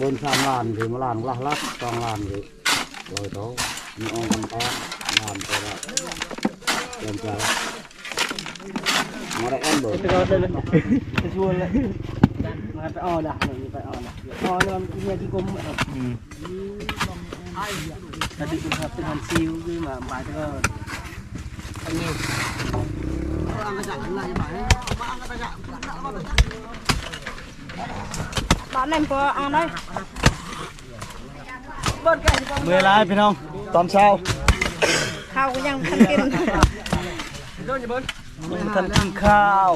bên sang làn thì mà làn lắc lắc trong làn thì rồi đó nhưng ông còn có làn tôi đã làm sao mà lại ăn rồi ไปรอเลยไปชวนเลยมาไปอ้อละไปอ้อละอ้อแล้วเนี่ยที่กรมตอนที่คุณครับเป็นฮันซิลคือมาหมายถึง ว่าอันนี้ bạn này có ăn đây เมื่อไรพี่น้องตอนเช้า khao cái nhang thân kinh ท่านกินข้าว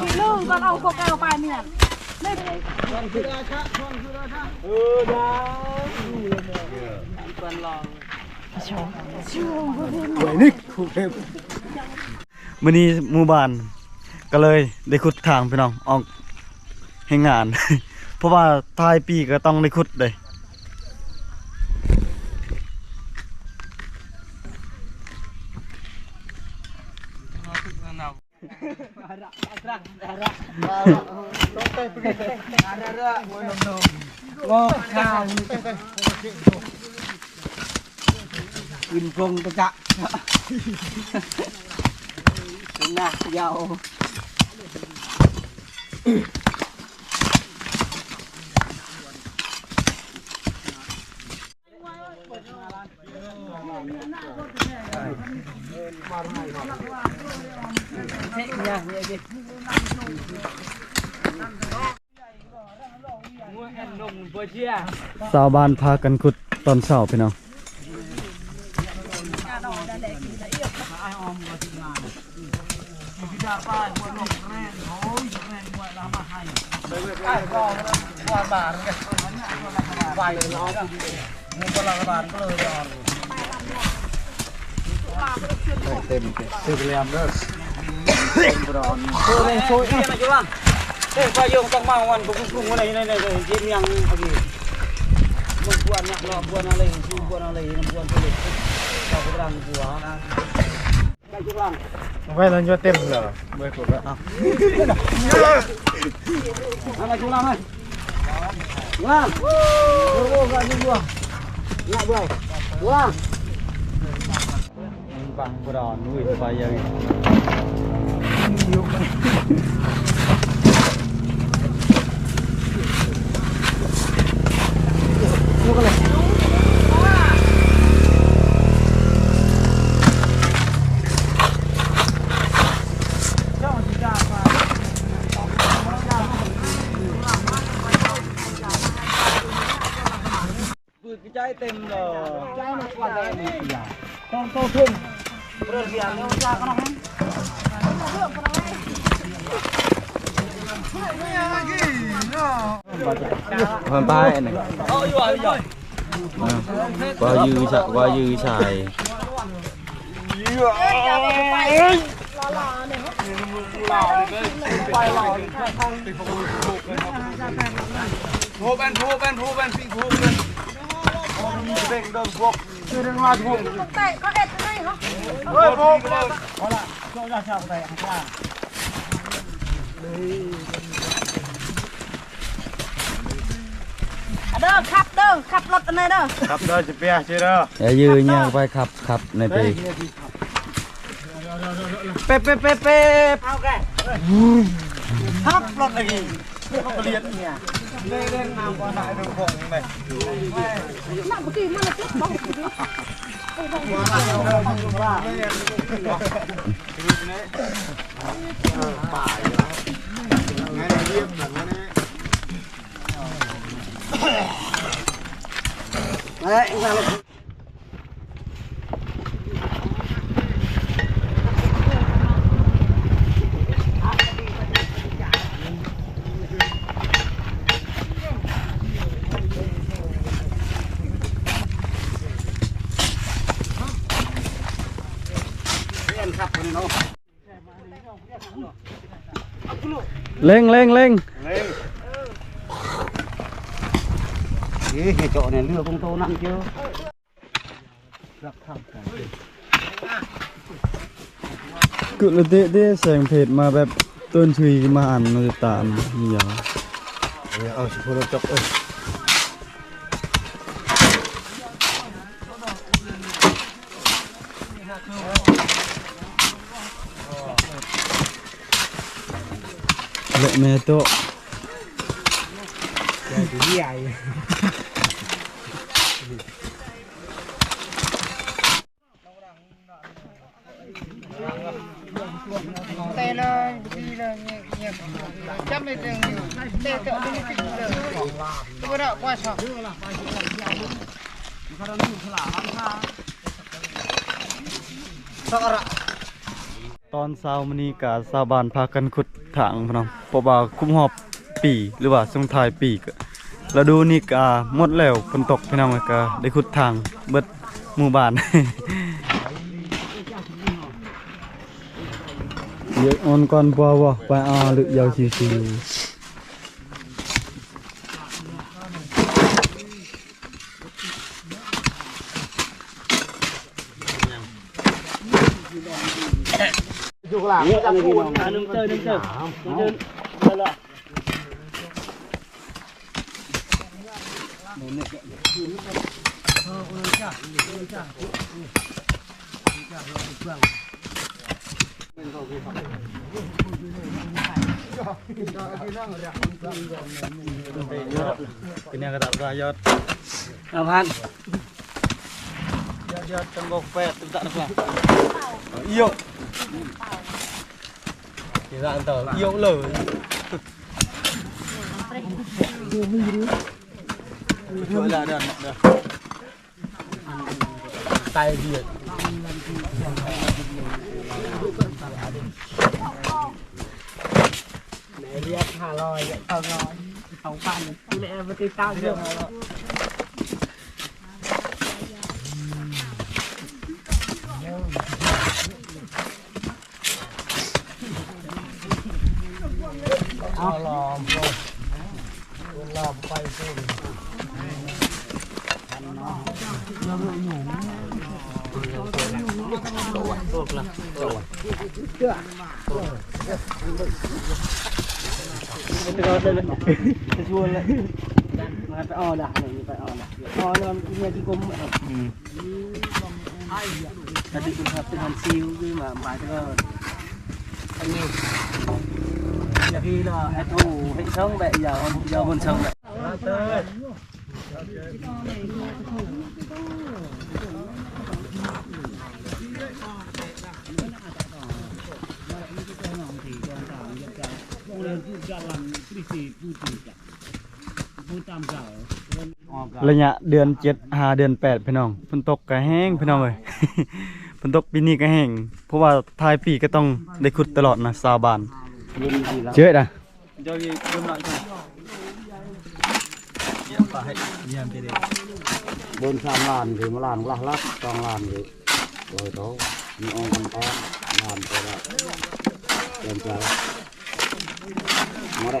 chị lương con ông có cao bài miệng đây เออได้ตอนลอง ไหวนิกคูเทพมื้อนี้หมู่บ้าน ก็เลยได้ขุดทางพี่น้องออกให้งาน เพราะว่าท้ายปีก็ต้องได้ขุดเลยงอกข้าว กินพงตะกะหน้ายาวเนี่ยเนี่ยดิสาวบ้านพากันขุดตอนเช้าพี่น้อง siapa buat lo keren, oh keren buat lama hai. Ah, kau buat bar, bai lo kan, ni kau lah bar kau lah. เต็มเต็มเต็มเลยอะเด้อร้อนโซ่เลยโซ่เนี่ยนะจ๊ะว่าเฮ้ยพายงตั้งมาวันบุกกุ้งวันไหนไหนไหนยี่ยมยังเอาดีมันบวนนักรอบวนอะไรบวนอะไรน้ำบวนไปเลยเรากำลังบวนะ ยัวเต็มเหรอเมื่อผมแล้ว Nak julang kan? Julang. Oh, kau ni buat. Nak buat. Julang. Bang berang, wih bayar. Bự มันป้ายนึ่งว่ายืชายว่ายืชายพูเป็นพูเป็นพูเป็นสิพูเป็นเบ่งเดินพวกคือเรื่องมาถูกเตะก็เอ็ดไม่เหรอเฮ้ยพวกเลยเอาละเจ้าจะเอ้าไปข้างล่างเลย này hả Ôi thu. Có là cho ra chào thầy hàng là. à đơ khắp đơ khắp lọt này đơ ครับเด้อจะเปียเชื่อเด้ออย่ายืนย่างไปขับขับในปี Pep pep pep pep. Hấp lọt này kì. Không có liệt nhỉ. Đây đây nào qua lại đường vòng này. nặng một kỳ mà là chết bóng Đấy, anh ra là Em khắp rồi nó. เร่งเร่งเร่ Đấy, anh ra lên lên lên. Lên. Ê, cái chỗ này lừa con tô nặng chưa? Rắc thẳng cả. กุละเตะเตะแสงเพจมาแบบต้นชุยมาอ่านมาตามนี่ยาวเอาสิพลจบเอ้ยและแม่โตะ tê ตอนเช้ามื้อนี้กะชาวบ้านพากันขุดถังพี่น้องเพราะว่าคุ้มหอบปีหรือว่าสงทายปีก็ฤดูนี้ก็หมดแล้วฝนตกพี่น้องก็ได้ขุดทางเบิดหมู่บ้านเยอะออนก่อนบ่บ่ไปเอาหรือยาวชิวๆ นี่อันนี้พี่น้องนึงเจอนึงเจอนึงเจอเจอละ Kini thì anh tờ yêu lở Rồi là đây, được Tay việt Mẹ biết hà lòi, vậy. Tao rồi Không phải, mẹ vẫn tin tao chưa เรียกห้าร้อยเอาร้อยสองพันกูเลยมาติดตามเรื่อง Itu kau dah sesuai lah. Mana tak oh dah ni tak oh dah. Oh dalam ini lagi kum. Hmm. Tadi pun hati dengan siu ke ระยะเดือน7 5เดือน8พี่น้องฝนตกก็แห้งพี่น้องเอ้ยฝนตกปีนี้ก็แห้งเพราะว่าทายปีก็ต้องได้ขุดตลอดนะชาบาน Nhìn gì lắm. เจ๊ด่ะ Jadi belum nak tu. Ya baik. Diam dia. บนสามล้านถึงมาล้านละลักสองล้านหรือลอยโตมีองค์กันแท้ล้านไปแล้วเต็มใจมาได้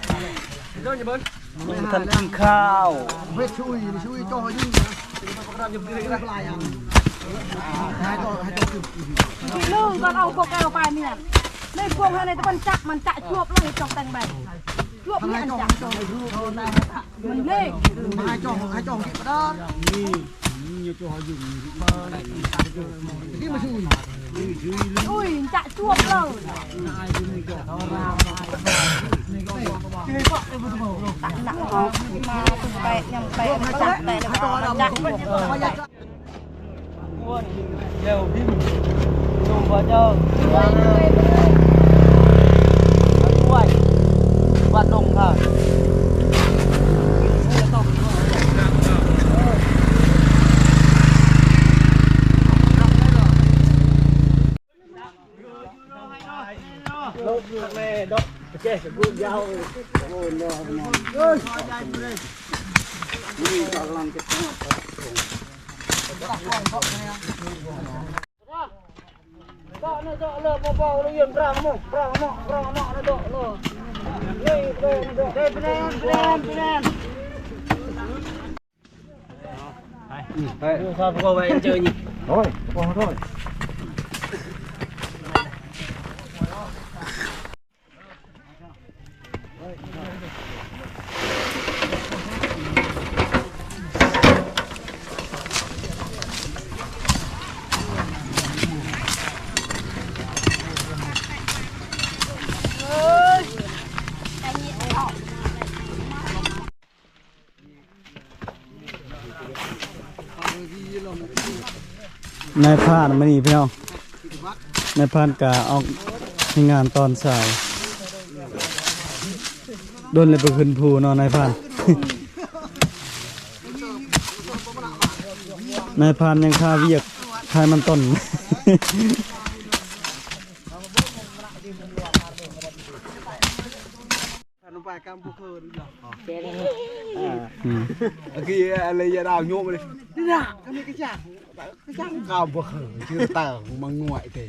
เดินยันกินข้าวเฮ้ช่วยช่วยจ่อยิ่งนะให้ต่อให้ต่อคือลูกก็เอาพวกแก้วไปนี่แหละในพวกอะในตะบันจักมันจะจวบลงจอกแตงใบจวบนี่อันจักมันเล็กมาจอให้จ่อกินก็ได้นี่นี่จ่อยิ่งนี่มาช่วย ui, chạy chuột rồi tặng nặng không mà từng bẹ nhầm bẹ nó chặt bẹ nó có nó chặt chuột Buồn. Nhiều phim. Dùng vào cho. 那咋了？包包了，用不着么？不着么？不着么？那咋了？累累累！别别别别别！好，来，嗯，来，用啥不过关，交给你。来，往上走。 นายพรานมานี่พี่น้องนายพรานกะออกให้งานตอนสายโดนเลยไปขึ้นภูเนอนนายพราน นายพรานยังคาเวียกคายมันต้น Nampak kampung ke dah. อืม Lagi ala ya dah nyok ni. Tidak, kami kejang. Kejang kampung ke. Chưa tahu menguat tu.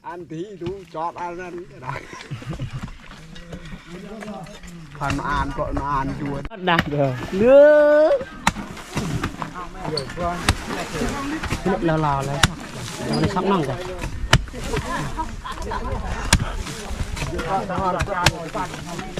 Anti tu jot anan dah. ผ่านมาอ่านก็มาอ่านดูดักเด้อเนื้อเราเราเลยมันชักนั่งก่อนยืยที่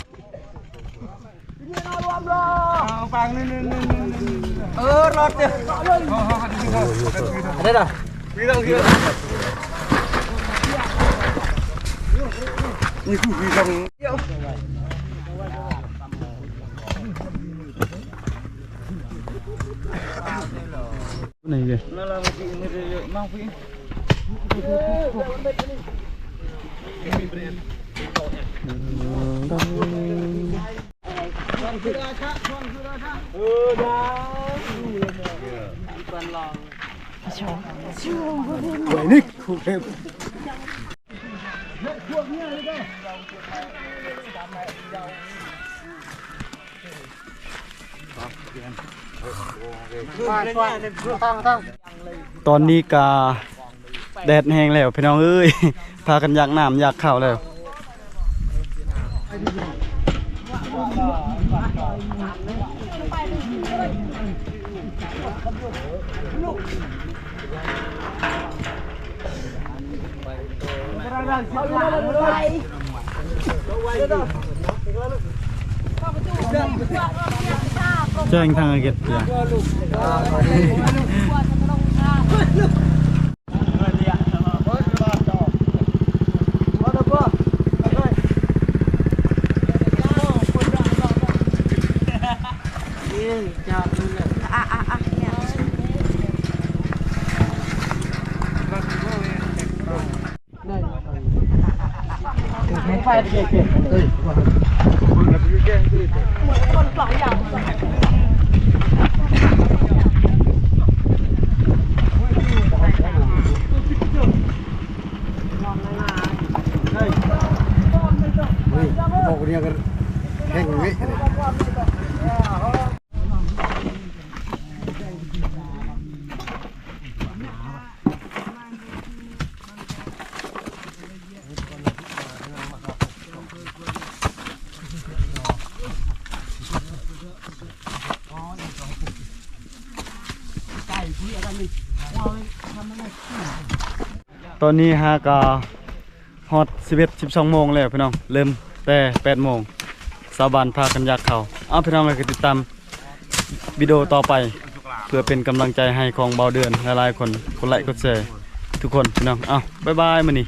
มพวกกระชากมันแก้พวกล้อเรา ไปนั่งจบจบที่ห้องก็ให้จังเลยคนป้ายก็ยิงเห็ดาวลามจำเลยเรื่องนี้ทำแล้วก็เออรถเนี่ยได้ด่ะวิ่งต้อนี่คือวิ่งต้องเดี๋ยวนี่ไงเออได้ไว้นี่ครูเทพมาช่วยตั้งตั้งตอนนี้กาแดดแห้งแล้วพี่น้องเอ้ย พากันอยากน้ำอยากข้าวแล้ว แจ้งทางอาเกตเปีย พวกนี้ก็แข่งวิ ตอนนี้ฮะก็ฮอต11 12โมงแล้วพี่น้องเริ่มแต่8โมงสาวบานพากันยากเขาเอาพี่น้องเลยก็ติดตามวิดีโอต่อไป เพื่อเป็นกำลังใจให้ของเบาเดือนหลายๆคนคนไลค์กดแชร์ทุกคนพี่น้องเอาบ๊ายบายมานี่